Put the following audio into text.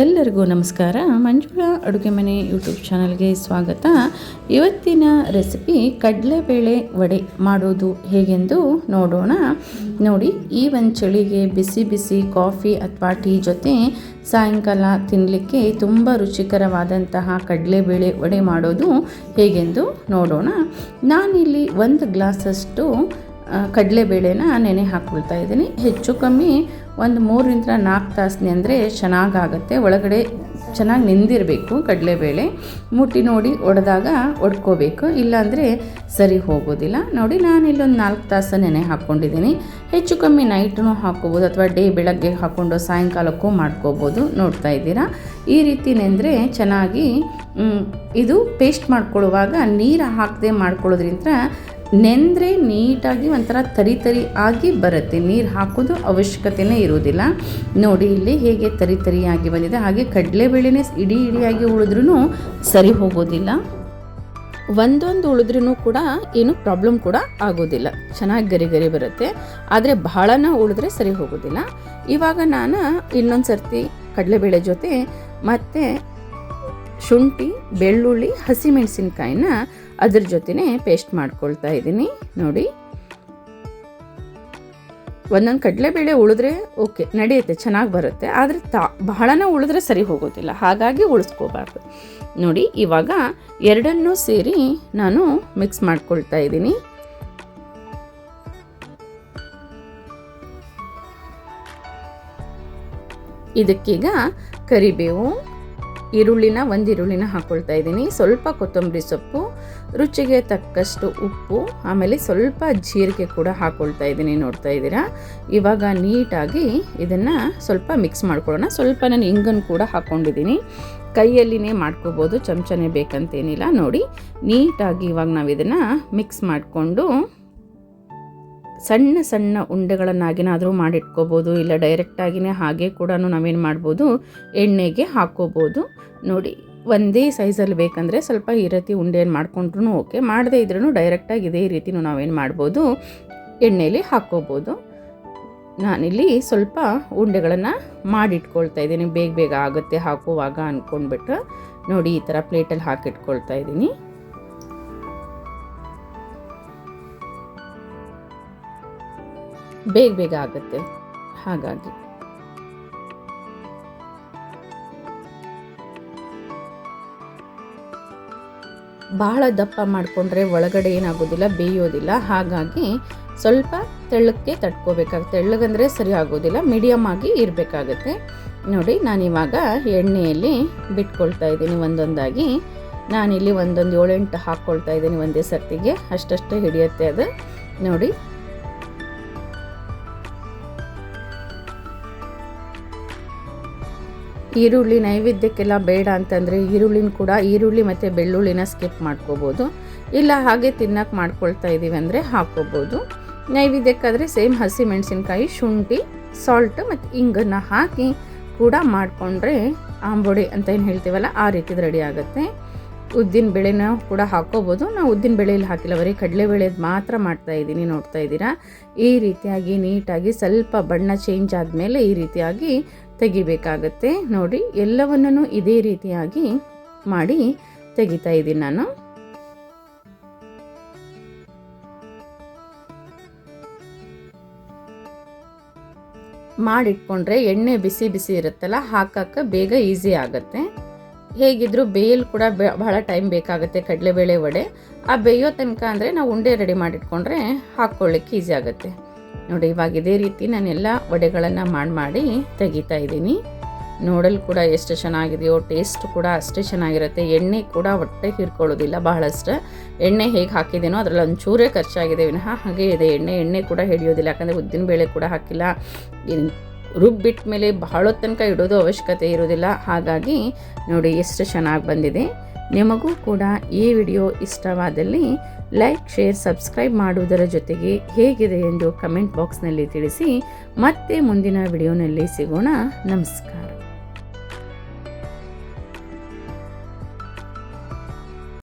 ಎಲ್ಲರಿಗೂ ನಮಸ್ಕಾರ. ಮಂಜುಳ ಅಡುಗೆ ಮನೆ ಯೂಟ್ಯೂಬ್ ಚಾನಲ್ಗೆ ಸ್ವಾಗತ. ಇವತ್ತಿನ ರೆಸಿಪಿ ಕಡಲೆಬೇಳೆ ವಡೆ ಮಾಡೋದು ಹೇಗೆಂದು ನೋಡೋಣ. ನೋಡಿ, ಈ ಒಂದು ಚಳಿಗೆ ಬಿಸಿ ಬಿಸಿ ಕಾಫಿ ಅಥವಾ ಟೀ ಜೊತೆ ಸಾಯಂಕಾಲ ತಿನ್ನಲಿಕ್ಕೆ ತುಂಬ ರುಚಿಕರವಾದಂತಹ ಕಡಲೆಬೇಳೆ ವಡೆ ಮಾಡೋದು ಹೇಗೆಂದು ನೋಡೋಣ. ನಾನಿಲ್ಲಿ ಒಂದು ಗ್ಲಾಸಷ್ಟು ಕಡಲೆಬೇಳೆನ ನೆನೆ ಹಾಕ್ಕೊಳ್ತಾ ಇದ್ದೀನಿ. ಹೆಚ್ಚು ಕಮ್ಮಿ ಒಂದು ಮೂರರಿಂದ ನಾಲ್ಕು ತಾಸು ಅಂದರೆ ಚೆನ್ನಾಗಾಗುತ್ತೆ. ಒಳಗಡೆ ಚೆನ್ನಾಗಿ ನೆಂದಿರಬೇಕು ಕಡಲೆಬೇಳೆ ಮುಟ್ಟಿ ನೋಡಿ ಒಡೆದಾಗ ಒಡ್ಕೋಬೇಕು. ಇಲ್ಲಾಂದರೆ ಸರಿ ಹೋಗೋದಿಲ್ಲ. ನೋಡಿ, ನಾನು ಇಲ್ಲೊಂದು ನಾಲ್ಕು ತಾಸು ನೆನೆ ಹಾಕ್ಕೊಂಡಿದ್ದೀನಿ ಹೆಚ್ಚು ಕಮ್ಮಿ ನೈಟೂ ಹಾಕ್ಕೋಬೋದು ಅಥವಾ ಡೇ ಬೆಳಗ್ಗೆ ಹಾಕ್ಕೊಂಡು ಸಾಯಂಕಾಲಕ್ಕೂ ಮಾಡ್ಕೋಬೋದು. ನೋಡ್ತಾ ಇದ್ದೀರಾ? ಈ ರೀತಿ ನೆಂದರೆ ಚೆನ್ನಾಗಿ ಇದು ಪೇಸ್ಟ್ ಮಾಡ್ಕೊಳ್ಳುವಾಗ ನೀರು ಹಾಕದೆ ಮಾಡ್ಕೊಳ್ಳೋದ್ರಿಂದ ನೆಂದರೆ ನೀಟಾಗಿ ಒಂಥರ ತರಿ ತರಿ ಆಗಿ ಬರುತ್ತೆ. ನೀರು ಹಾಕೋದು ಅವಶ್ಯಕತೆನೇ ಇರೋದಿಲ್ಲ ನೋಡಿ, ಇಲ್ಲಿ ಹೇಗೆ ತರಿ ತರಿಯಾಗಿ ಬಂದಿದೆ. ಹಾಗೆ ಕಡಲೆಬೇಳೆನೇ ಇಡೀ ಇಡಿಯಾಗಿ ಉಳಿದ್ರೂ ಸರಿ ಹೋಗೋದಿಲ್ಲ. ಒಂದೊಂದು ಉಳಿದ್ರೂ ಕೂಡ ಏನು ಪ್ರಾಬ್ಲಮ್ ಕೂಡ ಆಗೋದಿಲ್ಲ. ಚೆನ್ನಾಗಿ ಗರಿ ಗರಿ ಬರುತ್ತೆ. ಆದರೆ ಬಹಳನ ಉಳಿದ್ರೆ ಸರಿ ಹೋಗೋದಿಲ್ಲ. ಇವಾಗ ನಾನು ಇನ್ನೊಂದು ಸರ್ತಿ ಕಡಲೆಬೇಳೆ ಜೊತೆ ಮತ್ತು ಶುಂಠಿ, ಬೆಳ್ಳುಳ್ಳಿ, ಹಸಿಮೆಣಸಿನ್ಕಾಯಿನ ಅದ್ರ ಜೊತೆನೇ ಪೇಸ್ಟ್ ಮಾಡ್ಕೊಳ್ತಾ ಇದ್ದೀನಿ. ನೋಡಿ. ಒಂದೊಂದು ಕಡಲೆಬೇಳೆ ಉಳಿದ್ರೆ ಓಕೆ ನಡೆಯುತ್ತೆ, ಚೆನ್ನಾಗಿ ಬರುತ್ತೆ. ಆದರೆ ತಾ, ಬಹಳನ ಉಳಿದ್ರೆ ಸರಿ ಹೋಗೋದಿಲ್ಲ. ಹಾಗಾಗಿ ಉಳಿಸ್ಕೋಬಾರ್ದು. ನೋಡಿ, ಇವಾಗ ಎರಡನ್ನೂ ಸೇರಿ ನಾನು ಮಿಕ್ಸ್ ಮಾಡ್ಕೊಳ್ತಾ ಇದ್ದೀನಿ. ಇದಕ್ಕೀಗ ಕರಿಬೇವು ಈರುಳ್ಳಿನ ಒಂದು ಈರುಳ್ಳಿನ ಹಾಕ್ಕೊಳ್ತಾ ಇದ್ದೀನಿ. ಸ್ವಲ್ಪ ಕೊತ್ತಂಬರಿ ಸೊಪ್ಪು, ರುಚಿಗೆ ತಕ್ಕಷ್ಟು ಉಪ್ಪು, ಆಮೇಲೆ ಸ್ವಲ್ಪ ಜೀರಿಗೆ ಕೂಡ ಹಾಕ್ಕೊಳ್ತಾ ಇದ್ದೀನಿ ನೋಡ್ತಾ ಇದ್ದೀರಾ? ಇವಾಗ ನೀಟಾಗಿ ಇದನ್ನು ಸ್ವಲ್ಪ ಮಿಕ್ಸ್ ಮಾಡ್ಕೊಳ್ಳೋಣ. ಸ್ವಲ್ಪ ನಾನು ಇಂಗನ್ನು ಕೂಡ ಹಾಕ್ಕೊಂಡಿದ್ದೀನಿ ಕೈಯಲ್ಲಿನೇ ಮಾಡ್ಕೋಬೋದು, ಚಮಚನೇ ಬೇಕಂತೇನಿಲ್ಲ. ನೋಡಿ, ನೀಟಾಗಿ ಇವಾಗ ನಾವು ಇದನ್ನು ಮಿಕ್ಸ್ ಮಾಡಿಕೊಂಡು ಸಣ್ಣ ಸಣ್ಣ ಉಂಡೆಗಳನ್ನಾಗಿನಾದರೂ ಮಾಡಿಟ್ಕೋಬೋದು, ಇಲ್ಲ ಡೈರೆಕ್ಟಾಗಿನೇ ಹಾಗೆ ಕೂಡ ನಾವೇನು ಮಾಡ್ಬೋದು, ಎಣ್ಣೆಗೆ ಹಾಕ್ಕೋಬೋದು. ನೋಡಿ, ಒಂದೇ ಸೈಜಲ್ಲಿ ಬೇಕಂದರೆ ಸ್ವಲ್ಪ ಈ ರೀತಿ ಉಂಡೆಯನ್ನು ಮಾಡಿಕೊಂಡ್ರೂ ಓಕೆ ಮಾಡದೇ ಇದ್ರೂ ಡೈರೆಕ್ಟಾಗಿ ಇದೇ ರೀತಿನೂ ನಾವೇನು ಮಾಡ್ಬೋದು? ಎಣ್ಣೆಯಲ್ಲಿ ಹಾಕ್ಕೋಬೋದು. ನಾನಿಲ್ಲಿ ಸ್ವಲ್ಪ ಉಂಡೆಗಳನ್ನು ಮಾಡಿಟ್ಕೊಳ್ತಾ ಇದ್ದೀನಿ. ಬೇಗ ಬೇಗ ಆಗುತ್ತೆ ಹಾಕುವಾಗ ಅಂದ್ಕೊಂಡ್ಬಿಟ್ಟು ನೋಡಿ, ಈ ಥರ ಪ್ಲೇಟಲ್ಲಿ ಹಾಕಿಟ್ಕೊಳ್ತಾ ಇದ್ದೀನಿ. ಬೇಗ ಬೇಗ ಆಗುತ್ತೆ ಹಾಗಾಗಿ. ಬಹಳ ದಪ್ಪ ಮಾಡಿಕೊಂಡ್ರೆ ಒಳಗಡೆ ಏನಾಗೋದಿಲ್ಲ, ಬೇಯೋದಿಲ್ಲ. ಹಾಗಾಗಿ ಸ್ವಲ್ಪ ತೆಳ್ಳಕ್ಕೆ ತಟ್ಕೋಬೇಕಾಗುತ್ತೆ. ತೆಳ್ಳಗಂದರೆ ಸರಿ ಆಗೋದಿಲ್ಲ ಮೀಡಿಯಮ್ ಆಗಿ ಇರಬೇಕಾಗತ್ತೆ. ನೋಡಿ ನಾನಿವಾಗ ಎಣ್ಣೆಯಲ್ಲಿ ಬಿಟ್ಕೊಳ್ತಾ ಇದ್ದೀನಿ ಒಂದೊಂದಾಗಿ. ನಾನಿಲ್ಲಿ ಒಂದೊಂದು ಏಳೆಂಟು ಹಾಕ್ಕೊಳ್ತಾ ಇದ್ದೀನಿ ಒಂದೇ ಸರ್ತಿಗೆ. ಅಷ್ಟಷ್ಟೇ ಹಿಡಿಯುತ್ತೆ ಅದು. ನೋಡಿ ಈರುಳ್ಳಿ ನೈವೇದ್ಯಕ್ಕೆಲ್ಲ ಬೇಡ ಅಂತಂದರೆ ಈರುಳ್ಳಿನ ಕೂಡ ಈರುಳ್ಳಿ ಮತ್ತು ಬೆಳ್ಳುಳ್ಳಿನ ಸ್ಕಿಪ್ ಮಾಡ್ಕೋಬೋದು. ಇಲ್ಲ ಹಾಗೆ ತಿನ್ನಕ್ಕೆ ಮಾಡ್ಕೊಳ್ತಾ ಇದ್ದೀವಿ ಅಂದರೆ ಹಾಕ್ಕೋಬೋದು ನೈವೇದ್ಯಕ್ಕಾದರೆ ಸೇಮ್ ಹಸಿ ಮೆಣಸಿನ್ಕಾಯಿ ಶುಂಠಿ ಸಾಲ್ಟ್ ಮತ್ತು ಇಂಗನ್ನು ಹಾಕಿ ಕೂಡ ಮಾಡಿಕೊಂಡ್ರೆ ಆಂಬೊಡೆ ಅಂತ ಏನು ಹೇಳ್ತೀವಲ್ಲ ಆ ರೀತಿ ರೆಡಿ ಆಗುತ್ತೆ. ಉದ್ದಿನ ಬೇಳೆನ ಕೂಡ ಹಾಕ್ಕೋಬೋದು ನಾವು ಉದ್ದಿನ ಬೇಳೆಯಲ್ಲಿ ಹಾಕಿಲ್ಲ, ಬರೀ ಕಡಲೆಬೇಳೆದು ಮಾತ್ರ ಮಾಡ್ತಾ ಇದ್ದೀನಿ ನೋಡ್ತಾ ಇದ್ದೀರಾ ಈ ರೀತಿಯಾಗಿ ನೀಟಾಗಿ ಸ್ವಲ್ಪ ಬಣ್ಣ ಚೇಂಜ್ ಆದಮೇಲೆ ಈ ರೀತಿಯಾಗಿ ತೆಗಿಬೇಕಾಗತ್ತೆ. ನೋಡಿ ಎಲ್ಲವನ್ನೂ ಇದೇ ರೀತಿಯಾಗಿ ಮಾಡಿ ತೆಗಿತಾ ಇದ್ದೀನಿ ನಾನು. ಮಾಡಿಟ್ಕೊಂಡ್ರೆ ಎಣ್ಣೆ ಬಿಸಿ ಬಿಸಿ ಇರುತ್ತಲ್ಲ, ಹಾಕಕ್ಕೆ ಬೇಗ ಈಸಿ ಆಗುತ್ತೆ. ಹೇಗಿದ್ರು ಬೇಯಲು ಕೂಡ ಬಹಳ ಟೈಮ್ ಬೇಕಾಗುತ್ತೆ ಕಡಲೆಬೇಳೆ ವಡೆ. ಆ ಬೇಯೋ ತನಕ ಅಂದರೆ ನಾವು ಉಂಡೆ ರೆಡಿ ಮಾಡಿಟ್ಕೊಂಡ್ರೆ ಹಾಕ್ಕೊಳ್ಳಿಕ್ಕೆ ಈಸಿ ಆಗುತ್ತೆ. ನೋಡಿ, ಇವಾಗ ಇದೇ ರೀತಿ ನಾನು ಎಲ್ಲ ವಡೆಗಳನ್ನು ಮಾಡಿ ಮಾಡಿ ತೆಗಿತಾ ಇದ್ದೀನಿ. ನೋಡಲು ಕೂಡ ಎಷ್ಟು ಚೆನ್ನಾಗಿದೆಯೋ, ಟೇಸ್ಟ್ ಕೂಡ ಅಷ್ಟೇ ಚೆನ್ನಾಗಿರುತ್ತೆ. ಎಣ್ಣೆ ಕೂಡ ಹೊಟ್ಟೆ ಹೀರ್ಕೊಳ್ಳೋದಿಲ್ಲ ಬಹಳಷ್ಟು. ಎಣ್ಣೆ ಹೇಗೆ ಹಾಕಿದ್ದೇನೋ ಅದರಲ್ಲಿ ಒಂಚೂರೇ ಖರ್ಚಾಗಿದೆ. ವಿನಃ ಹಾಗೆ ಇದೆ. ಎಣ್ಣೆ ಎಣ್ಣೆ ಕೂಡ ಹಿಡಿಯೋದಿಲ್ಲ. ಯಾಕಂದರೆ ಉದ್ದಿನ ಬೇಳೆ ಕೂಡ ಹಾಕಿಲ್ಲ. ರುಬ್ಬಿಟ್ಟ ಮೇಲೆ ಬಹಳ ತನಕ ಇಡೋದು ಅವಶ್ಯಕತೆ ಇರೋದಿಲ್ಲ. ಹಾಗಾಗಿ ನೋಡಿ, ಎಷ್ಟು ಚೆನ್ನಾಗಿ ಬಂದಿದೆ. ನಿಮಗೂ ಕೂಡ ಈ ವಿಡಿಯೋ ಇಷ್ಟವಾದಲ್ಲಿ ಲೈಕ್, ಶೇರ್, ಸಬ್ಸ್ಕ್ರೈಬ್ ಮಾಡುವುದರ ಜೊತೆಗೆ ಹೇಗಿದೆ ಎಂದು ಕಮೆಂಟ್ ಬಾಕ್ಸ್ನಲ್ಲಿ ತಿಳಿಸಿ. ಮತ್ತೆ ಮುಂದಿನ ವಿಡಿಯೋನಲ್ಲಿ ಸಿಗೋಣ. ನಮಸ್ಕಾರ.